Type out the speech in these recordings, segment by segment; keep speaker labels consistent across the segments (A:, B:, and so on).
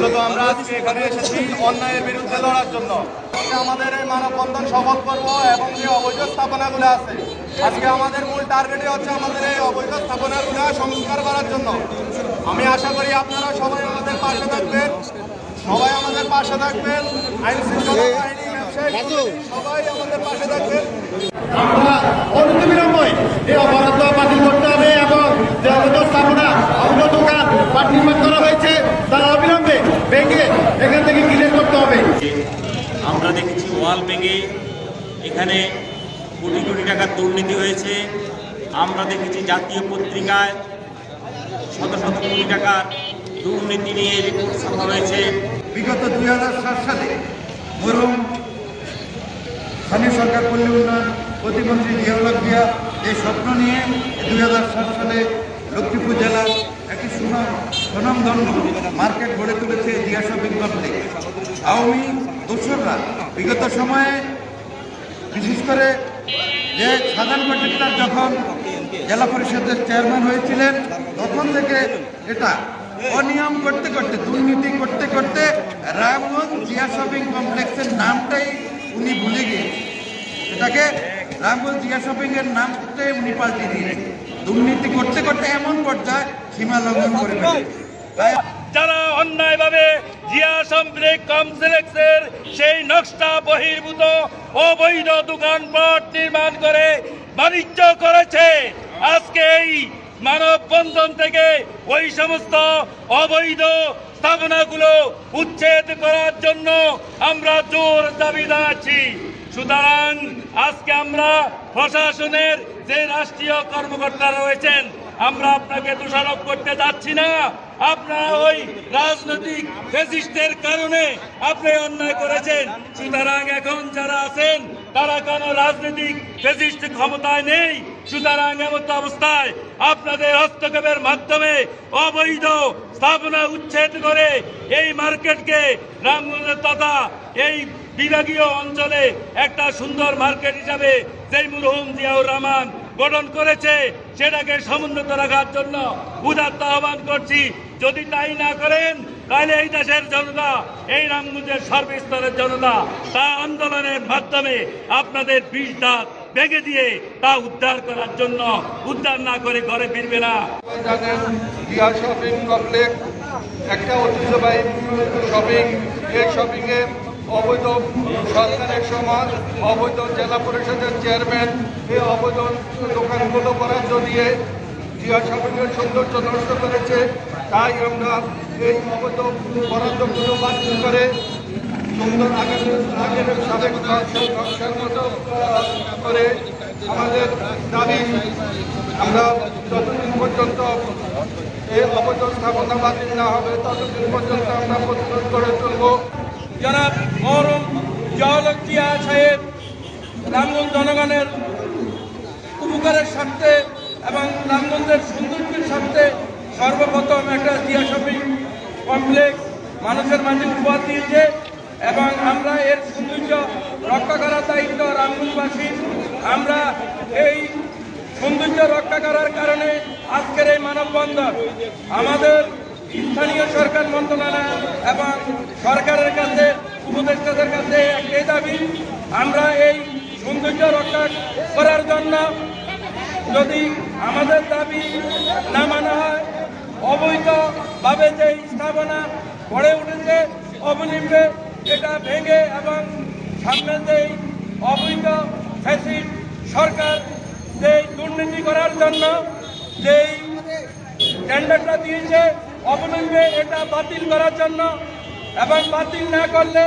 A: মূলত আমরা আজকে এখানে এসেছি অন্যায়ের বিরুদ্ধে লড়ার জন্য। আমাদের এই মানববন্ধন সফল করব এবং যে অবৈধ স্থাপনাগুলো আছে, আজকে আমাদের মূল টার্গেটে হচ্ছে আমাদের এই অবৈধ স্থাপনাগুলো সংস্কার করার জন্য। আমি আশা করি আপনারা সবাই আমাদের পাশে থাকবেন। সবাই আমাদের পাশে থাকবেন। আইন শৃঙ্খলা বাহিনী সবাই আমাদের পাশে থাকবেন।
B: আমরা এই অবরোধ বাতিল করতে হবে এবং যে অবৈধ স্থাপনা অবৈধ দোকান পাট নির্মাণ করা হয়েছে তারা অবিলম্বে ভেঙে এখান থেকে ক্লিয়ার করতে হবে।
C: আমরা দেখেছি ওয়াল ভেঙে এখানে কোটি কোটি টাকার দুর্নীতি হয়েছে। আমরা দেখেছি জাতীয় পত্রিকায় শত শত কোটি টাকার দুর্নীতি নিয়ে রিপোর্ট ছাপা হয়েছে
B: বিগত দুই হাজার সাত সালে মরুম স্থানীয় সরকার পল্লী উন্নয়ন প্রতিমন্ত্রী জিয়াউল জিয়া এই স্বপ্ন নিয়ে দুই হাজার সাত সালে লক্ষ্মীপুর জেলার একটি সুনাম সুনামধন্য মার্কেট গড়ে তুলেছে শপিং কমপ্লেক্স আওয়ামী দোসররা বিগত সময়ে বিশেষ করে যে সাধারণ কন্ট্রাক্টর যখন জেলা পরিষদের চেয়ারম্যান হয়েছিলেন, তখন থেকে এটা অনিয়ম করতে করতে, দুর্নীতি করতে করতে রামগঞ্জ জিয়া শপিং কমপ্লেক্সের নামটাই উনি ভুলে গিয়েছেন। এটাকে রামগঞ্জ জিয়া শপিং এর নামটাই উনি পাল্টে দিয়েছেন। দুর্নীতি করতে করতে এমন পর্যায়ে সীমা লঙ্ঘন করে
D: যারা অন্যায়ভাবে জিয়া সেই নকশা বহির্ভূত অবৈধ দোকানপাট নির্মাণ করে বাণিজ্য করেছে, আজকে এই মানববন্ধন থেকে ওই সমস্ত অবৈধ স্থাপনাগুলো উচ্ছেদ করার জন্য আমরা জোর দাবি জানাচ্ছি। সুতরাং আজকে আমরা প্রশাসনের যে রাষ্ট্রীয় কর্মকর্তারা রয়েছেন, আমরা আপনাকে দোষারোপ করতে যাচ্ছি না। আপনারা ওই রাজনৈতিক ফেসিস্টের কারণে আপনি অন্যায় করেছেন। সুতরাং এখন যারা আছেন, তারা কোনো রাজনৈতিক ফেসিস্ট ক্ষমতায় নেই। সুতরাং এমন অবস্থায় আপনাদের হস্তক্ষেপের মাধ্যমে অবৈধ স্থাপনা উচ্ছেদ করে এই মার্কেটকে রামগঞ্জ তথা এই বিভাগীয় অঞ্চলে একটা সুন্দর মার্কেট হিসাবে যেই মুরহুম জিয়াউর রহমান গঠন করেছে সেটাকে সমুন্নত রাখার জন্য উদাত্ত আহ্বান করছি। যদি তাই না করেন, তাহলে এই দেশের জনতা, এই রামগঞ্জের সর্বস্তরের জনতা, তা আন্দোলনের মাধ্যমে আপনাদের বিষ দাঁত ভেঙে দিয়ে তা উদ্ধার করার জন্য উদ্ধার না করে ঘরে ফিরবে না।
A: একটা ঐতিহ্যবাহী শপিং এই শপিংয়ে অবৈধ সরকারের সমাজ, অবৈধ জেলা পরিষদের চেয়ারম্যান এই অবৈধ দোকানগুলো বরাদ্দ দিয়ে জিয়া শপিংয়ের সৌন্দর্য নষ্ট করেছে, তাই আমরা এই অবৈধ বরাদ্দগুলো বাতিল করে সুন্দর আগের সাবেক মতো করে আমাদের দাবি, আমরা যতদিন পর্যন্ত এই অবৈধ স্থাপনা বাতিল না হবে, ততদিন পর্যন্ত আমরা প্রতিরোধ করে তুলব
D: জনাব মহরম জওয়ালক জিয়া সাহেব, রামগঞ্জ জনগণের উপকারের স্বার্থে এবং রামগঞ্জের সৌন্দর্যের স্বার্থে সর্বপ্রথম একটা জিয়া শপিং কমপ্লেক্স মানুষের মাঝে উপহার দিয়েছে এবং আমরা এর সৌন্দর্য রক্ষা করার দায়িত্ব রামগঞ্জবাসী আমরা এই সৌন্দর্য রক্ষা করার কারণে আজকের এই মানববন্ধন আমাদের স্থানীয় সরকার মন্ত্রণালয় এবং সরকারের কাছে, উপদেষ্টাদের কাছে একটাই দাবি, আমরা এই সৌন্দর্য রক্ষা করার জন্য যদি আমাদের দাবি না মানা হয়, অবৈধভাবে যে স্থাপনা গড়ে উঠেছে অবনিম্বে এটা ভেঙে এবং সামনে যে অবৈধ ফ্যাসিড সরকার যে দুর্নীতি করার জন্য যেই টেন্ডারটা দিয়েছে অবলম্বে এটা বাতিল করার জন্য এবং বাতিল না করলে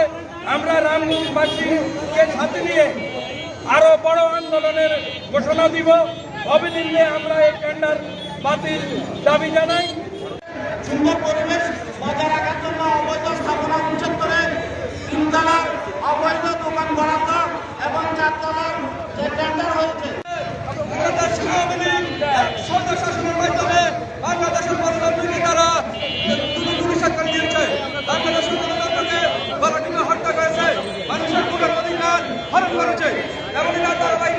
D: আমরা রামগঞ্জবাসীকে সাথে নিয়ে আরও বড় আন্দোলনের ঘোষণা দিব। অবিলম্বে আমরা এই টেন্ডার বাতিল দাবি জানাই।
B: পরিবেশ Na unidade da